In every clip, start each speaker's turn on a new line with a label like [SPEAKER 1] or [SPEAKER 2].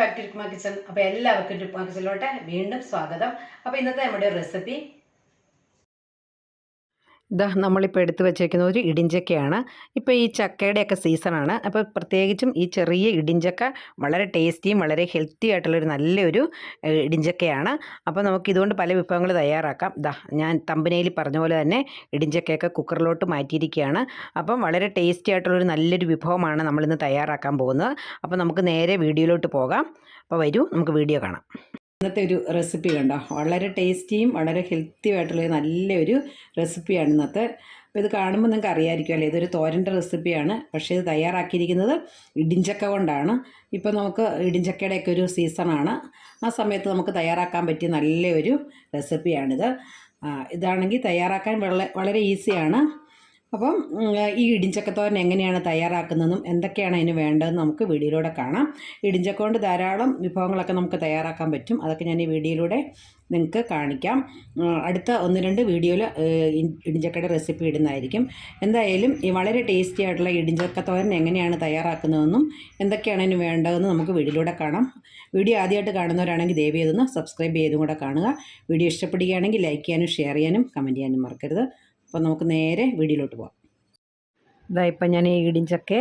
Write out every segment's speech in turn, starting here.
[SPEAKER 1] Back to Rukma kitchen. അപ്പോൾ എല്ലാവർക്കും രുക്മ കിച്ചണിലോട്ട് വീണ്ടും സ്വാഗതം. അപ്പോൾ ഇന്നത്തെ നമ്മുടെ റെസിപ്പി ഇതാ നമ്മളിപ്പോൾ എടുത്തു വെച്ചിരിക്കുന്ന ഒരു ഇടിഞ്ചക്കയാണ്. ഇപ്പോൾ ഈ ചക്കയുടെയൊക്കെ സീസണാണ്. അപ്പോൾ പ്രത്യേകിച്ചും ഈ ചെറിയ ഇടിഞ്ചക്ക വളരെ ടേസ്റ്റിയും വളരെ ഹെൽത്തി ആയിട്ടുള്ളൊരു നല്ലൊരു ഇടിഞ്ചക്കയാണ്. അപ്പോൾ നമുക്ക് ഇതുകൊണ്ട് പല വിഭവങ്ങൾ തയ്യാറാക്കാം. ദാ ഞാൻ തമ്പനയിൽ പറഞ്ഞ പോലെ തന്നെ ഇടിഞ്ചക്കയൊക്കെ കുക്കറിലോട്ട് മാറ്റിയിരിക്കുകയാണ്. അപ്പം വളരെ ടേസ്റ്റി ആയിട്ടുള്ളൊരു നല്ലൊരു വിഭവമാണ് നമ്മളിന്ന് തയ്യാറാക്കാൻ പോകുന്നത്. അപ്പോൾ നമുക്ക് നേരെ വീഡിയോയിലോട്ട് പോകാം. അപ്പോൾ വരൂ നമുക്ക് വീഡിയോ കാണാം. ഇന്നത്തെ ഒരു റെസിപ്പി കണ്ടോ? വളരെ ടേസ്റ്റിയും വളരെ ഹെൽത്തിയും ആയിട്ടുള്ള നല്ലൊരു റെസിപ്പിയാണ് ഇന്നത്തെ. അപ്പോൾ ഇത് കാണുമ്പോൾ നിങ്ങൾക്ക് അറിയാമായിരിക്കുമല്ലോ ഇതൊരു തോരന്റെ റെസിപ്പിയാണ് പക്ഷേ ഇത് തയ്യാറാക്കിയിരിക്കുന്നത് ഇടിഞ്ചക്ക കൊണ്ടാണ്. ഇപ്പോൾ നമുക്ക് ഇടിഞ്ചക്കയുടെയൊക്കെ ഒരു സീസണാണ് ആ സമയത്ത് നമുക്ക് തയ്യാറാക്കാൻ പറ്റിയ നല്ലൊരു റെസിപ്പിയാണിത് ഇതാണെങ്കിൽ തയ്യാറാക്കാൻ വളരെ ഈസിയാണ് അപ്പം ഈ ഇടിഞ്ചക്കത്തോരൻ എങ്ങനെയാണ് തയ്യാറാക്കുന്നതും എന്തൊക്കെയാണ് അതിന് വേണ്ടതെന്ന് നമുക്ക് വീഡിയോയിലൂടെ കാണാം. ഇടിഞ്ചക്ക ധാരാളം വിഭവങ്ങളൊക്കെ നമുക്ക് തയ്യാറാക്കാൻ പറ്റും. അതൊക്കെ ഞാൻ ഈ വീഡിയോയിലൂടെ നിങ്ങൾക്ക് കാണിക്കാം. അടുത്ത ഒന്ന് രണ്ട് വീഡിയോയിൽ ഇടിഞ്ചക്കയുടെ റെസിപ്പി ഇടുന്നതായിരിക്കും. എന്തായാലും ഈ വളരെ ടേസ്റ്റി ആയിട്ടുള്ള ഇടിഞ്ചക്ക തോരൻ എങ്ങനെയാണ് തയ്യാറാക്കുന്നതെന്നും എന്തൊക്കെയാണ് അതിന് വേണ്ടതെന്ന് നമുക്ക് വീഡിയോയിലൂടെ കാണാം. വീഡിയോ ആദ്യമായിട്ട് കാണുന്നവരാണെങ്കിൽ ദയവ് ചെയ്തൊന്ന് സബ്സ്ക്രൈബ് ചെയ്തും കൂടെ കാണുക. വീഡിയോ ഇഷ്ടപ്പെടുകയാണെങ്കിൽ ലൈക്ക് ചെയ്യാനും ഷെയർ ചെയ്യാനും കമന്റ് ചെയ്യാനും മറക്കരുത്. അപ്പോൾ നമുക്ക് നേരെ വീടിലോട്ട് പോകാം ഇതാ ഇപ്പം ഞാൻ ഈ ഇടിഞ്ചൊക്കെ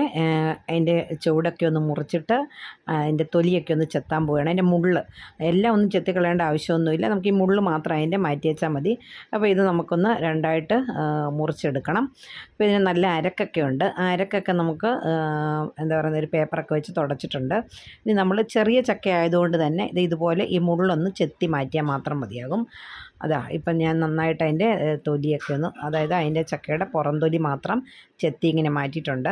[SPEAKER 1] അതിന്റെ ചുവടൊക്കെ ഒന്ന് മുറിച്ചിട്ട് അതിന്റെ തൊലിയൊക്കെ ഒന്ന് ചെത്താൻ പോവുകയാണ് അതിന്റെ മുള്ള് എല്ലാം ഒന്നും ചെത്തി കളയേണ്ട ആവശ്യമൊന്നുമില്ല. നമുക്ക് ഈ മുള്ള് മാത്രം അതിന്റെ മാറ്റി വെച്ചാൽ മതി. അപ്പോൾ ഇത് നമുക്കൊന്ന് രണ്ടായിട്ട് മുറിച്ചെടുക്കണം. അപ്പോൾ ഇതിന് നല്ല അരക്കൊക്കെ ഉണ്ട്. ആ അരക്കൊക്കെ നമുക്ക് എന്താ പറയുന്ന ഒരു പേപ്പറൊക്കെ വെച്ച് തുടച്ചിട്ടുണ്ട്. ഇനി നമ്മൾ ചെറിയ ചക്ക ആയതുകൊണ്ട് തന്നെ ഇത് ഇതുപോലെ ഈ മുള്ളൊന്ന് ചെത്തി മാറ്റിയാൽ മാത്രം മതിയാകും. അതാ ഇപ്പം ഞാൻ നന്നായിട്ട് അതിന്റെ തൊലിയൊക്കെ ഒന്ന് അതായത് അതിന്റെ ചക്കയുടെ പുറം തൊലി മാത്രം ചെത്തി ഇങ്ങനെ മാറ്റിയിട്ടുണ്ട്.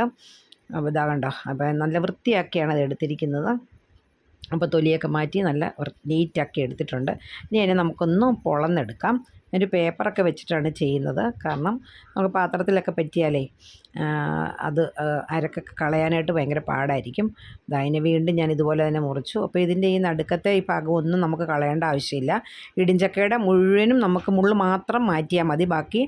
[SPEAKER 1] അപ്പോൾ ഇതാ കണ്ടോ അപ്പോൾ നല്ല വൃത്തിയാക്കിയാണ് അത് എടുത്തിരിക്കുന്നത്. അപ്പോൾ തൊലിയൊക്കെ മാറ്റി നല്ല നീറ്റാക്കി എടുത്തിട്ടുണ്ട്. ഇനി അതിനെ നമുക്കൊന്ന് പൊളന്നെടുക്കാം. ഒരു പേപ്പറൊക്കെ വെച്ചിട്ടാണ് ചെയ്യുന്നത്. കാരണം നമുക്ക് പാത്രത്തിലൊക്കെ പറ്റിയാലേ അത് അരക്കൊക്കെ കളയാനായിട്ട് ഭയങ്കര പാടായിരിക്കും. അതിനെ വീണ്ടും ഞാൻ ഇതുപോലെ തന്നെ മുറിച്ചു. അപ്പോൾ ഇതിന്റെ ഈ നടുക്കത്തെ ഈ ഭാഗമൊന്നും നമുക്ക് കളയേണ്ട ആവശ്യമില്ല. ഇടിഞ്ചക്കയുടെ മുഴുവനും നമുക്ക് മുള്ള് മാത്രം മാറ്റിയാൽ മതി. ബാക്കി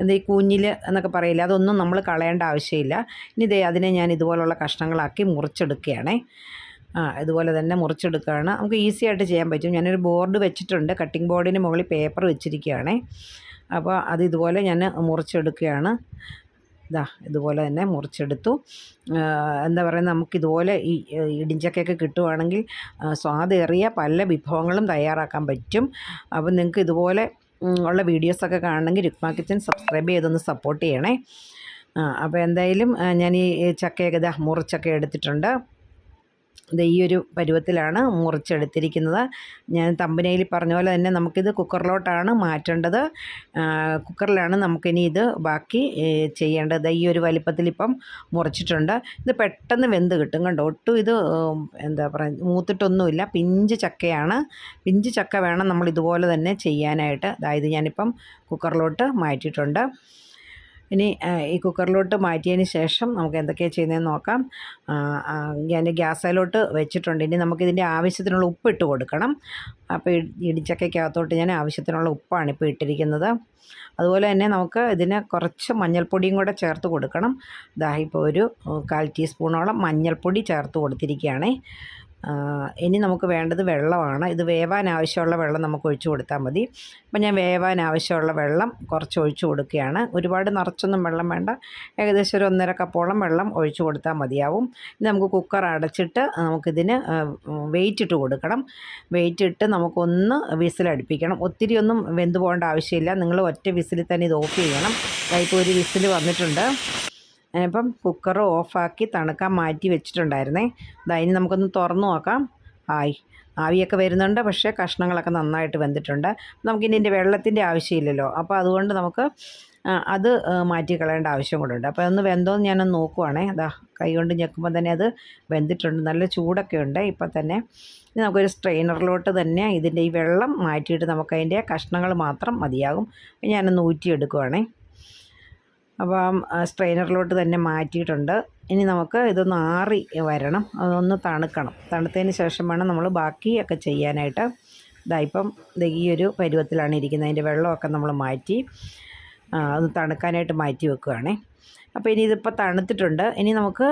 [SPEAKER 1] എന്താ ഈ കൂഞ്ഞിൽ എന്നൊക്കെ പറയില്ല അതൊന്നും നമ്മൾ കളയേണ്ട ആവശ്യമില്ല. ഇനി ഇതേ അതിനെ ഞാൻ ഇതുപോലുള്ള കഷ്ണങ്ങളാക്കി മുറിച്ചെടുക്കുകയാണേ. ആ ഇതുപോലെ തന്നെ മുറിച്ചെടുക്കുകയാണ് നമുക്ക് ഈസി ആയിട്ട് ചെയ്യാൻ പറ്റും. ഞാനൊരു ബോർഡ് വെച്ചിട്ടുണ്ട്. കട്ടിംഗ് ബോർഡിന് മുകളിൽ പേപ്പർ വെച്ചിരിക്കുകയാണേ. അപ്പോൾ അത് ഇതുപോലെ ഞാൻ മുറിച്ചെടുക്കുകയാണ്. ഇതാ ഇതുപോലെ തന്നെ മുറിച്ചെടുത്തു. എന്താ പറയുക നമുക്കിതുപോലെ ഈ ഇടിഞ്ചക്കൊക്കെ കിട്ടുവാണെങ്കിൽ സ്വാദേറിയ പല വിഭവങ്ങളും തയ്യാറാക്കാൻ പറ്റും. അപ്പോൾ നിങ്ങൾക്ക് ഇതുപോലെ ഉള്ള വീഡിയോസൊക്കെ കാണണമെങ്കിൽ രുക്മ കിച്ചൻ സബ്സ്ക്രൈബ് ചെയ്തൊന്ന് സപ്പോർട്ട് ചെയ്യണേ. അപ്പോൾ എന്തായാലും ഞാൻ ഈ ചക്കയൊക്കെ ഇതാ മുറിച്ചൊക്കെ എടുത്തിട്ടുണ്ട്. ഈ ഒരു പരുവത്തിലാണ് മുറിച്ചെടുത്തിരിക്കുന്നത്. ഞാൻ തമ്പനയിൽ പറഞ്ഞ പോലെ തന്നെ നമുക്കിത് കുക്കറിലോട്ടാണ് മാറ്റേണ്ടത്. കുക്കറിലാണ് നമുക്കിനി ഇത് ബാക്കി ചെയ്യേണ്ടത്. ഈ ഒരു വലിപ്പത്തിൽ ഇപ്പം മുറിച്ചിട്ടുണ്ട്. ഇത് പെട്ടെന്ന് വെന്ത് കിട്ടും കണ്ടോ? ഒട്ടും ഇത് എന്താ പറയുക മൂത്തിട്ടൊന്നുമില്ല. പിഞ്ച് ചക്കയാണ്. പിഞ്ച് ചക്ക വേണം നമ്മൾ ഇതുപോലെ തന്നെ ചെയ്യാനായിട്ട്. അതായത് ഞാനിപ്പം കുക്കറിലോട്ട് മാറ്റിയിട്ടുണ്ട്. ഇനി ഈ കുക്കറിലോട്ട് മാറ്റിയതിന് ശേഷം നമുക്ക് എന്തൊക്കെയാണ് ചെയ്യുന്നതെന്ന് നോക്കാം. ഞാൻ ഗ്യാസിലോട്ട് വെച്ചിട്ടുണ്ട്. ഇനി നമുക്കിതിന്റെ ആവശ്യത്തിനുള്ള ഉപ്പ് ഇട്ട് കൊടുക്കണം. അപ്പോൾ ഇടിച്ചക്കകത്തോട്ട് ഞാൻ ആവശ്യത്തിനുള്ള ഉപ്പാണ് ഇപ്പോൾ ഇട്ടിരിക്കുന്നത്. അതുപോലെ തന്നെ നമുക്ക് ഇതിന് കുറച്ച് മഞ്ഞൾപ്പൊടിയും കൂടെ ചേർത്ത് കൊടുക്കണം. ഇതാ ഒരു കാൽ ടീസ്പൂണോളം മഞ്ഞൾപ്പൊടി ചേർത്ത് കൊടുത്തിരിക്കുകയാണേ. ഇനി നമുക്ക് വേണ്ടത് വെള്ളമാണ്. ഇത് വേവാൻ ആവശ്യമുള്ള വെള്ളം നമുക്ക് ഒഴിച്ചു കൊടുത്താൽ മതി. അപ്പം ഞാൻ വേവാൻ ആവശ്യമുള്ള വെള്ളം കുറച്ച് ഒഴിച്ചു കൊടുക്കുകയാണ്. ഒരുപാട് നിറച്ചൊന്നും വെള്ളം വേണ്ട. ഏകദേശം ഒരു ഒന്നര കപ്പോളം വെള്ളം ഒഴിച്ചു കൊടുത്താൽ മതിയാവും. ഇനി നമുക്ക് കുക്കർ അടച്ചിട്ട് നമുക്കിതിന് വെയിറ്റ് ഇട്ട് കൊടുക്കണം. വെയിറ്റ് ഇട്ട് നമുക്കൊന്ന് വിസിലടുപ്പിക്കണം. ഒത്തിരി ഒന്നും വെന്ത് പോകേണ്ട ആവശ്യമില്ല. നിങ്ങൾ ഒറ്റ വിസിൽ തന്നെ ഇത് ഓഫ് ചെയ്യണം. ഇപ്പോൾ ഒരു വിസിൽ വന്നിട്ടുണ്ട്. ഇപ്പം കുക്കർ ഓഫാക്കി തണുക്കാൻ മാറ്റി വെച്ചിട്ടുണ്ടായിരുന്നേ. അതിന് നമുക്കൊന്ന് തുറന്നു നോക്കാം. ആയി. ആവിയൊക്കെ വരുന്നുണ്ട് പക്ഷേ കഷ്ണങ്ങളൊക്കെ നന്നായിട്ട് വെന്തിട്ടുണ്ട്. നമുക്കിനി ഇതിന്റെ വെള്ളത്തിന്റെ ആവശ്യമില്ലല്ലോ. അപ്പോൾ അതുകൊണ്ട് നമുക്ക് അത് മാറ്റി കളയേണ്ട ആവശ്യം കൂടെ ഉണ്ട്. അപ്പോൾ ഒന്ന് വെന്തോന്ന് ഞാനൊന്ന് നോക്കുവാണേ. അതാ കൈ കൊണ്ട് ഞെക്കുമ്പോൾ തന്നെ അത് വെന്തിട്ടുണ്ട്. നല്ല ചൂടൊക്കെ ഉണ്ട് ഇപ്പം തന്നെ. ഇനി നമുക്കൊരു സ്ട്രെയിനറിലോട്ട് തന്നെ ഇതിന്റെ ഈ വെള്ളം മാറ്റിയിട്ട് നമുക്കതിന്റെ കഷ്ണങ്ങൾ മാത്രം മതിയാകും. ഞാനൊന്ന് ഊറ്റിയെടുക്കുവാണേ. അപ്പം സ്ട്രെയിനറിലോട്ട് തന്നെ മാറ്റിയിട്ടുണ്ട്. ഇനി നമുക്ക് ഇതൊന്ന് ആറി വരണം. അതൊന്ന് തണുക്കണം. തണുത്തതിന് ശേഷം വേണം നമ്മൾ ബാക്കിയൊക്കെ ചെയ്യാനായിട്ട്. ഇതായിപ്പം ഈ ഒരു പരുവത്തിലാണ് ഇരിക്കുന്നത്. അതിന്റെ വെള്ളമൊക്കെ നമ്മൾ മാറ്റി അത് തണുക്കാനായിട്ട് മാറ്റി വെക്കുകയാണേ. അപ്പോൾ ഇനി ഇതിപ്പോൾ തണുത്തിട്ടുണ്ട്. ഇനി നമുക്ക്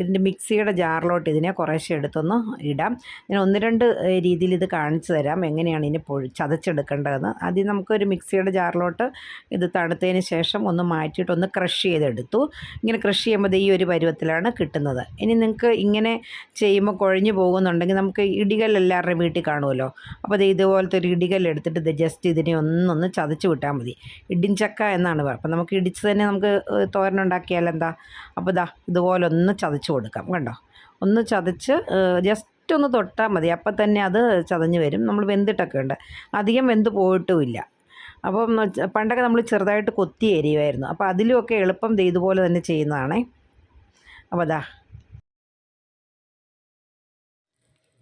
[SPEAKER 1] ഇതിന്റെ മിക്സിയുടെ ജാറിലോട്ട് ഇതിനെ കുറേശ്ശെ എടുത്തൊന്ന് ഇടാം. ഞാൻ ഒന്ന് രണ്ട് രീതിയിൽ ഇത് കാണിച്ചു തരാം. എങ്ങനെയാണ് ഇതിനെ പൊഴി ചതച്ചെടുക്കേണ്ടതെന്ന്. ആദ്യം നമുക്കൊരു മിക്സിയുടെ ജാറിലോട്ട് ഇത് തണുത്തതിന് ശേഷം ഒന്ന് മാറ്റിയിട്ട് ഒന്ന് ക്രഷ് ചെയ്തെടുത്തു. ഇങ്ങനെ ക്രഷ് ചെയ്യുമ്പോൾ ഈ ഒരു പരുവത്തിലാണ് കിട്ടുന്നത്. ഇനി നിങ്ങൾക്ക് ഇങ്ങനെ ചെയ്യുമ്പോൾ കുഴഞ്ഞു പോകുന്നുണ്ടെങ്കിൽ നമുക്ക് ഇടികൽ എല്ലാവരുടെയും വീട്ടിൽ കാണുമല്ലോ. അപ്പോൾ ദേ ഇതുപോലത്തെ ഒരു ഇടികൽ എടുത്തിട്ട് ഇത് ജസ്റ്റ് ഇതിനെ ഒന്നൊന്ന് ചതച്ച് വിട്ടാൽ മതി. ഇടിഞ്ചക്ക എന്നാണ് അപ്പോൾ നമുക്ക് ഇടിച്ച് തന്നെ നമുക്ക് ഏഹ്, തോരനുണ്ടാക്കിയാൽ എന്താ അപ്പോൾ ഇതാ ഇതുപോലെ ഒന്ന് ചതച്ച് കൊടുക്കാം കണ്ടോ? ഒന്ന് ചതച്ച് ജസ്റ്റ് ഒന്ന് തൊട്ടാൽ മതി. അപ്പം തന്നെ അത് ചതഞ്ഞ് വരും. നമ്മൾ വെന്തിട്ടൊക്കെ ഉണ്ട്. അധികം വെന്ത് പോയിട്ടുമില്ല. അപ്പം പണ്ടൊക്കെ നമ്മൾ ചെറുതായിട്ട് കൊത്തി എരിയുമായിരുന്നു. അപ്പോൾ അതിലുമൊക്കെ എളുപ്പം ഇതുപോലെ തന്നെ ചെയ്യുന്നതാണേ. അപ്പോൾ അതാ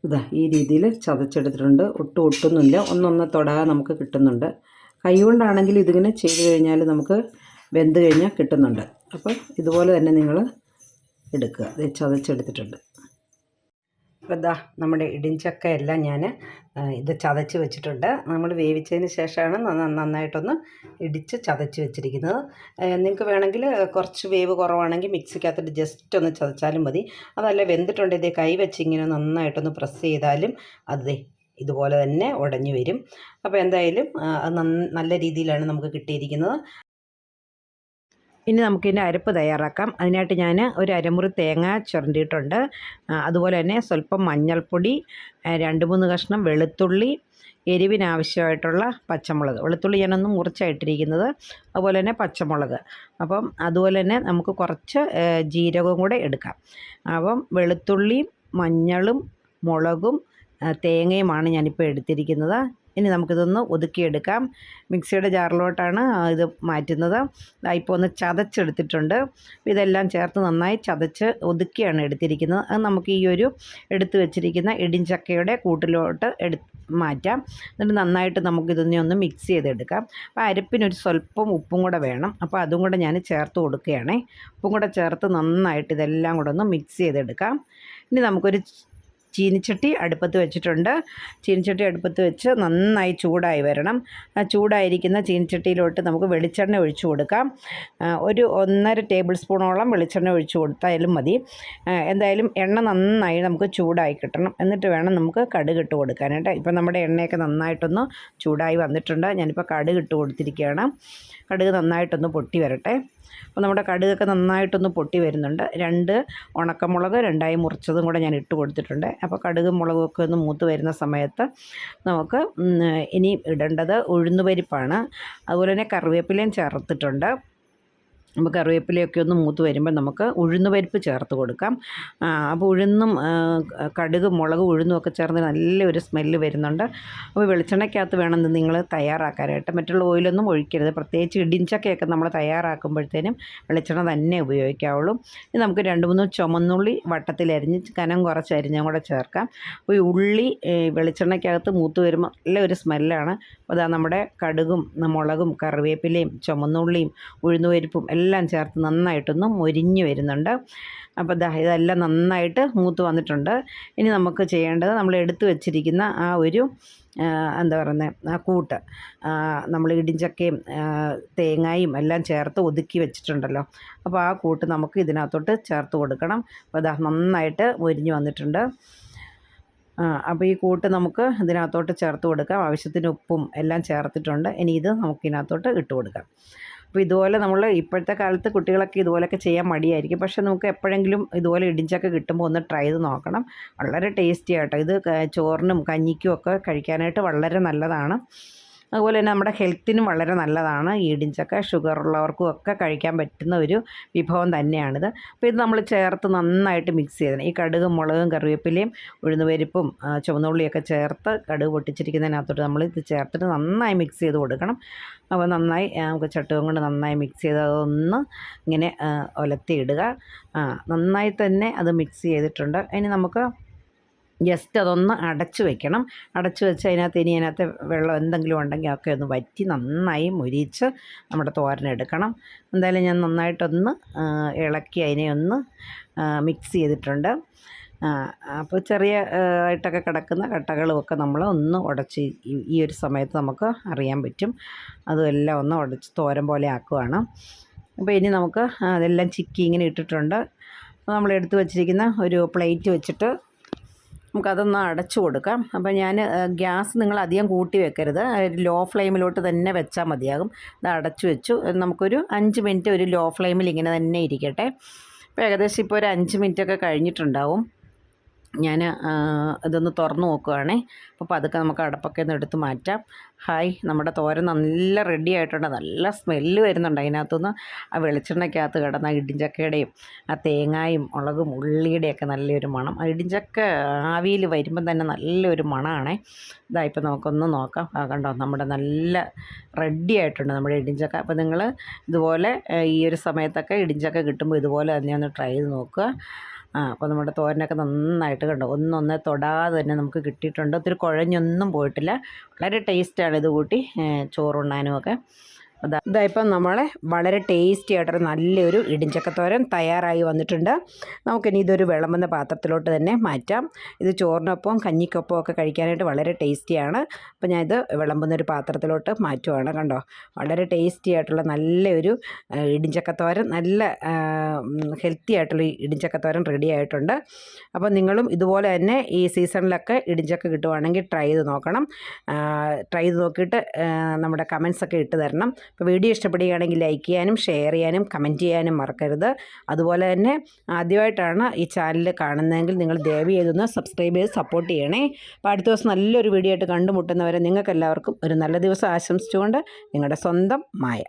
[SPEAKER 1] ഇതാ ഈ രീതിയിൽ ചതച്ചെടുത്തിട്ടുണ്ട്. ഒട്ടും ഒട്ടുന്നില്ല. ഒന്നൊന്ന് തൊടാതെ നമുക്ക് കിട്ടുന്നുണ്ട്. കൈ കൊണ്ടാണെങ്കിൽ ഇതിങ്ങനെ ചെയ്ത് കഴിഞ്ഞാൽ നമുക്ക് വെന്ത് കഴിഞ്ഞാൽ കിട്ടുന്നുണ്ട്. അപ്പോൾ ഇതുപോലെ തന്നെ നിങ്ങൾ എടുക്കുക. ചതച്ചെടുത്തിട്ടുണ്ട്. അപ്പോൾ ഇതാ നമ്മുടെ ഇടിഞ്ചക്ക എല്ലാം ഞാൻ ഇത് ചതച്ച് വെച്ചിട്ടുണ്ട്. നമ്മൾ വേവിച്ചതിന് ശേഷമാണ് നന്നായിട്ടൊന്ന് ഇടിച്ച് ചതച്ച് വെച്ചിരിക്കുന്നത്. നിങ്ങൾക്ക് വേണമെങ്കിൽ കുറച്ച് വേവ് കുറവാണെങ്കിൽ മിക്സിക്കകത്തിട്ട് ജസ്റ്റ് ഒന്ന് ചതച്ചാലും മതി. അതല്ല വെന്തിട്ടുണ്ട്. ഇതേ കൈ വെച്ച് ഇങ്ങനെ നന്നായിട്ടൊന്ന് പ്രസ് ചെയ്താലും അതേ ഇതുപോലെ തന്നെ ഉടഞ്ഞു വരും. അപ്പോൾ എന്തായാലും നല്ല രീതിയിലാണ് നമുക്ക് കിട്ടിയിരിക്കുന്നത്. ഇനി നമുക്കിതിന്റെ അരപ്പ് തയ്യാറാക്കാം. അതിനായിട്ട് ഞാൻ ഒരു അരമുറി തേങ്ങ ചുരണ്ടിയിട്ടുണ്ട്. അതുപോലെ തന്നെ സ്വല്പം മഞ്ഞൾപ്പൊടി രണ്ട് മൂന്ന് കഷ്ണം വെളുത്തുള്ളി എരിവിനാവശ്യമായിട്ടുള്ള പച്ചമുളക്. വെളുത്തുള്ളി ഞാനൊന്ന് മുറിച്ചായിട്ടിരിക്കുന്നത്. അതുപോലെ തന്നെ പച്ചമുളക്. അപ്പം അതുപോലെ തന്നെ നമുക്ക് കുറച്ച് ജീരകവും കൂടെ എടുക്കാം. അപ്പം വെളുത്തുള്ളിയും മഞ്ഞളും മുളകും തേങ്ങയുമാണ് ഞാനിപ്പോൾ എടുത്തിരിക്കുന്നത്. ഇനി നമുക്കിതൊന്ന് ഒതുക്കിയെടുക്കാം. മിക്സിയുടെ ജാറിലോട്ടാണ് ഇത് മാറ്റുന്നത്. ഇപ്പോൾ ഒന്ന് ചതച്ചെടുത്തിട്ടുണ്ട്. ഇതെല്ലാം ചേർത്ത് നന്നായി ചതച്ച് ഒതുക്കിയാണ് എടുത്തിരിക്കുന്നത്. അത് നമുക്ക് ഈ ഒരു എടുത്തു വെച്ചിരിക്കുന്ന ഇടിഞ്ചക്കയുടെ കൂട്ടിലോട്ട് എടു മാറ്റാം. എന്നിട്ട് നന്നായിട്ട് നമുക്കിതൊന്നെ ഒന്ന് മിക്സ് ചെയ്തെടുക്കാം. അപ്പോൾ അരപ്പിനൊരു സ്വല്പം ഉപ്പും കൂടെ വേണം. അപ്പോൾ അതും കൂടെ ഞാൻ ചേർത്ത് കൊടുക്കുകയാണേ. ഉപ്പും കൂടെ ചേർത്ത് നന്നായിട്ട് ഇതെല്ലാം കൂടെ ഒന്ന് മിക്സ് ചെയ്തെടുക്കാം. ഇനി നമുക്കൊരു ചീനിച്ചട്ടി അടുപ്പത്ത് വെച്ചിട്ടുണ്ട്. ചീനിച്ചട്ടി അടുപ്പത്ത് വെച്ച് നന്നായി ചൂടായി വരണം. ആ ചൂടായിരിക്കുന്ന ചീനിച്ചട്ടിയിലോട്ട് നമുക്ക് വെളിച്ചെണ്ണ ഒഴിച്ചു കൊടുക്കാം. ഒരു ഒന്നര ടേബിൾ സ്പൂണോളം വെളിച്ചെണ്ണ ഒഴിച്ചു കൊടുത്തായാലും മതി. എന്തായാലും എണ്ണ നന്നായി നമുക്ക് ചൂടായി കിട്ടണം. എന്നിട്ട് വേണം നമുക്ക് കടുക് ഇട്ട് കൊടുക്കാനായിട്ട് ഇപ്പം നമ്മുടെ എണ്ണയൊക്കെ നന്നായിട്ടൊന്ന് ചൂടായി വന്നിട്ടുണ്ട്. ഞാനിപ്പോൾ കടുക് ഇട്ട് കൊടുത്തിരിക്കുകയാണ്. കടുക് നന്നായിട്ടൊന്ന് പൊട്ടി വരട്ടെ. അപ്പോൾ നമ്മുടെ കടുകൊക്കെ നന്നായിട്ടൊന്ന് പൊട്ടി വരുന്നുണ്ട്. രണ്ട് ഉണക്കമുളക് രണ്ടായി മുറിച്ചതും കൂടെ ഞാൻ ഇട്ട് കൊടുത്തിട്ടുണ്ട്. അപ്പോൾ കടുകും മുളകും ഒക്കെ ഒന്ന് മൂത്ത് വരുന്ന സമയത്ത് നമുക്ക് ഇനി ഇടേണ്ടത് ഉഴുന്നുപരിപ്പാണ്. അതുപോലെ തന്നെ കറിവേപ്പിലയും ചേർത്തിട്ടുണ്ട്. അപ്പോൾ കറിവേപ്പിലയൊക്കെ ഒന്ന് മൂത്ത് വരുമ്പോൾ നമുക്ക് ഉഴുന്ന് പരിപ്പ് ചേർത്ത് കൊടുക്കാം. അപ്പോൾ ഉഴുന്നും കടുക് മുളക് ഉഴുന്നും ഒക്കെ ചേർന്ന് നല്ലൊരു സ്മെല്ല് വരുന്നുണ്ട്. അപ്പോൾ വെളിച്ചെണ്ണയ്ക്കകത്ത് വേണം നിങ്ങൾ തയ്യാറാക്കാനായിട്ട് മറ്റുള്ള ഓയിലൊന്നും ഒഴിക്കരുത്. പ്രത്യേകിച്ച് ഇടിഞ്ചക്കയൊക്കെ നമ്മൾ തയ്യാറാക്കുമ്പോഴത്തേനും വെളിച്ചെണ്ണ തന്നെ ഉപയോഗിക്കാവുള്ളൂ. ഇനി നമുക്ക് രണ്ട് മൂന്ന് ചുമന്നുള്ളി വട്ടത്തിലരിഞ്ഞ് കനം കുറച്ച് അരിഞ്ഞും കൂടെ ചേർക്കാം. അപ്പോൾ ഈ ഉള്ളി വെളിച്ചെണ്ണയ്ക്കകത്ത് മൂത്ത് വരുമ്പോൾ നല്ല ഒരു സ്മെല്ലാണ്. അപ്പോൾ അതാ നമ്മുടെ കടുകും മുളകും കറിവേപ്പിലയും ചുമന്നുള്ളിയും ഉഴുന്നുപരിപ്പും എല്ലാം ചേർത്ത് നന്നായിട്ടൊന്ന് മൊരിഞ്ഞ് വരുന്നുണ്ട്. അപ്പോൾ ദാ ഇതെല്ലാം നന്നായിട്ട് മൂത്ത് വന്നിട്ടുണ്ട്. ഇനി നമുക്ക് ചെയ്യേണ്ടത് നമ്മൾ എടുത്തു വെച്ചിരിക്കുന്ന ആ ഒരു എന്താ പറയുന്നത് ആ കൂട്ട് നമ്മൾ ഇടിഞ്ചക്കയും തേങ്ങയും എല്ലാം ചേർത്ത് ഒതുക്കി വെച്ചിട്ടുണ്ടല്ലോ. അപ്പോൾ ആ കൂട്ട് നമുക്ക് ഇതിനകത്തോട്ട് ചേർത്ത് കൊടുക്കണം. അപ്പോൾ ദാ നന്നായിട്ട് മൊരിഞ്ഞ് വന്നിട്ടുണ്ട്. അപ്പോൾ ഈ കൂട്ട് നമുക്ക് ഇതിനകത്തോട്ട് ചേർത്ത് കൊടുക്കാം. ആവശ്യത്തിന് ഉപ്പും എല്ലാം ചേർത്തിട്ടുണ്ട്. ഇനി ഇത് നമുക്കിതിനകത്തോട്ട് ഇട്ട് കൊടുക്കാം. അപ്പോൾ ഇതുപോലെ നമ്മൾ ഇപ്പോഴത്തെ കാലത്ത് കുട്ടികളൊക്കെ ഇതുപോലെയൊക്കെ ചെയ്യാൻ മടിയായിരിക്കും. പക്ഷെ നമുക്ക് എപ്പോഴെങ്കിലും ഇതുപോലെ ഇടിഞ്ചൊക്കെ കിട്ടുമ്പോൾ ഒന്ന് ട്രൈ ചെയ്ത് നോക്കണം. വളരെ ടേസ്റ്റി ആട്ടോ. ഇത് ചോറിനും കഞ്ഞിക്കും ഒക്കെ കഴിക്കാനായിട്ട് വളരെ നല്ലതാണ്. അതുപോലെ തന്നെ നമ്മുടെ ഹെൽത്തിനും വളരെ നല്ലതാണ്. ഈടിഞ്ചക്ക ഷുഗർ ഉള്ളവർക്കും ഒക്കെ കഴിക്കാൻ പറ്റുന്ന ഒരു വിഭവം തന്നെയാണിത്. അപ്പോൾ ഇത് നമ്മൾ ചേർത്ത് നന്നായിട്ട് മിക്സ് ചെയ്തത് ഈ കടുകും മുളകും കറിവേപ്പിലയും ഉഴുന്നുപരിപ്പും ചുവന്നുള്ളിയൊക്കെ ചേർത്ത് കടുക് പൊട്ടിച്ചിരിക്കുന്നതിനകത്തോട്ട് നമ്മൾ ഇത് ചേർത്തിട്ട് നന്നായി മിക്സ് ചെയ്ത് കൊടുക്കണം. അപ്പോൾ നന്നായി നമുക്ക് ചട്ടുകം കൊണ്ട് നന്നായി മിക്സ് ചെയ്ത് അതൊന്ന് ഇങ്ങനെ ഒലത്തിയിടുക. നന്നായി തന്നെ അത് മിക്സ് ചെയ്തിട്ടുണ്ട്. ഇനി നമുക്ക് ജസ്റ്റ് അതൊന്ന് അടച്ചു വെക്കണം. അടച്ചു വെച്ച് അതിനകത്ത് ഇനി അതിനകത്ത് വെള്ളം എന്തെങ്കിലും ഉണ്ടെങ്കിൽ ഒക്കെ ഒന്ന് വറ്റി നന്നായി മുരിച്ച് നമ്മുടെ തോരൻ എടുക്കണം. എന്തായാലും ഞാൻ നന്നായിട്ടൊന്ന് ഇളക്കി അതിനെ ഒന്ന് മിക്സ് ചെയ്തിട്ടുണ്ട്. അപ്പോൾ ചെറിയ ആയിട്ടൊക്കെ കിടക്കുന്ന കട്ടകളും ഒക്കെ നമ്മൾ ഒന്ന് ഉടച്ച് ഈ- ഒരു സമയത്ത് നമുക്ക് അറിയാൻ പറ്റും. അതുമെല്ലാം ഒന്ന് ഉടച്ച് തോരൻ പോലെ ആക്കുവാണ്. അപ്പോൾ ഇനി നമുക്ക് അതെല്ലാം ചിക്കി ഇങ്ങനെ ഇട്ടിട്ടുണ്ട്. നമ്മൾ എടുത്തു വച്ചിരിക്കുന്ന ഒരു പ്ലേറ്റ് വെച്ചിട്ട് നമുക്കതൊന്ന് അടച്ചു കൊടുക്കാം. അപ്പോൾ ഞാൻ ഗ്യാസ് നിങ്ങൾ അധികം കൂട്ടി വെക്കരുത്. ലോ ഫ്ലെയിമിലോട്ട് തന്നെ വെച്ചാൽ മതിയാകും. ഇത് അടച്ചു വെച്ചു. നമുക്കൊരു അഞ്ച് മിനിറ്റ് ഒരു ലോ ഫ്ലെയിമിൽ ഇങ്ങനെ തന്നെ ഇരിക്കട്ടെ. ഇപ്പോൾ ഏകദേശം ഇപ്പോൾ ഒരു അഞ്ച് മിനിറ്റൊക്കെ കഴിഞ്ഞിട്ടുണ്ടാവും. ഞാൻ ഇതൊന്ന് തുറന്ന് നോക്കുകയാണേ അപ്പോൾ പതുക്കെ നമുക്ക് അടപ്പൊക്കെ ഒന്ന് എടുത്ത് മാറ്റാം. ഹായ് നമ്മുടെ തോരൻ നല്ല റെഡി ആയിട്ടുണ്ട്. നല്ല സ്മെല്ല് വരുന്നുണ്ട് അതിനകത്തുനിന്ന്. ആ വെളിച്ചെണ്ണയ്ക്കകത്ത് കിടന്ന ഇടിഞ്ചക്കയുടെയും ആ തേങ്ങായും മുളകും ഉള്ളിയുടെയൊക്കെ നല്ലൊരു മണം. ആ ഇടിഞ്ചക്ക ആവിയിൽ വരുമ്പം തന്നെ നല്ലൊരു മണമാണേ ഇതാ ഇപ്പം നമുക്കൊന്ന് നോക്കാം. ആ കണ്ടോ നമ്മുടെ നല്ല റെഡി ആയിട്ടുണ്ട് നമ്മുടെ ഇടിഞ്ചക്ക. അപ്പോൾ നിങ്ങൾ ഇതുപോലെ ഈ ഒരു സമയത്തൊക്കെ ഇടിഞ്ചക്ക കിട്ടുമ്പോൾ ഇതുപോലെ തന്നെ ഒന്ന് ട്രൈ ചെയ്ത് നോക്കുക. ആ അപ്പോൾ നമ്മുടെ തോരനൊക്കെ നന്നായിട്ട് കണ്ടു. ഒന്നൊന്ന് തൊടാതെ തന്നെ നമുക്ക് കിട്ടിയിട്ടുണ്ട്. ഒത്തിരി കുഴഞ്ഞൊന്നും പോയിട്ടില്ല. വളരെ ടേസ്റ്റാണ് ഇത് കൂട്ടി ചോറുണ്ണാനും ഒക്കെ. ഇതായിപ്പം നമ്മളെ വളരെ ടേസ്റ്റി ആയിട്ടൊരു നല്ലൊരു ഇടിഞ്ചക്കത്തോരൻ തയ്യാറായി വന്നിട്ടുണ്ട്. നമുക്കിനി ഇതൊരു വിളമ്പുന്ന പാത്രത്തിലോട്ട് തന്നെ മാറ്റാം. ഇത് ചോറിനൊപ്പം കഞ്ഞിക്കൊപ്പം ഒക്കെ കഴിക്കാനായിട്ട് വളരെ ടേസ്റ്റിയാണ് അപ്പോൾ ഞാനിത് വിളമ്പുന്ന ഒരു പാത്രത്തിലോട്ട് മാറ്റുവാണ് കണ്ടോ. വളരെ ടേസ്റ്റി ആയിട്ടുള്ള നല്ലൊരു ഇടിഞ്ചക്കത്തോരൻ നല്ല ഹെൽത്തി ആയിട്ടുള്ള ഇടിഞ്ചക്കത്തോരൻ റെഡി ആയിട്ടുണ്ട്. അപ്പോൾ നിങ്ങളും ഇതുപോലെ തന്നെ ഈ സീസണിലൊക്കെ ഇടിഞ്ചക്ക കിട്ടുവാണെങ്കിൽ ട്രൈ ചെയ്ത് നോക്കണം. ട്രൈ ചെയ്ത് നോക്കിയിട്ട് നമ്മുടെ കമൻസ് ഒക്കെ ഇട്ട് തരണം. അപ്പോൾ വീഡിയോ ഇഷ്ടപ്പെടുകയാണെങ്കിൽ ലൈക്ക് ചെയ്യാനും ഷെയർ ചെയ്യാനും കമന്റ് ചെയ്യാനും മറക്കരുത്. അതുപോലെ തന്നെ ആദ്യമായിട്ടാണ് ഈ ചാനൽ കാണുന്നതെങ്കിൽ നിങ്ങൾ ദയവ് ചെയ്തൊന്ന് സബ്സ്ക്രൈബ് ചെയ്ത് സപ്പോർട്ട് ചെയ്യണേ. അപ്പോൾ അടുത്ത ദിവസം നല്ലൊരു വീഡിയോ ആയിട്ട് കണ്ടുമുട്ടുന്നവരെ നിങ്ങൾക്കെല്ലാവർക്കും ഒരു നല്ല ദിവസം ആശംസിച്ചുകൊണ്ട് നിങ്ങളുടെ സ്വന്തം മായ.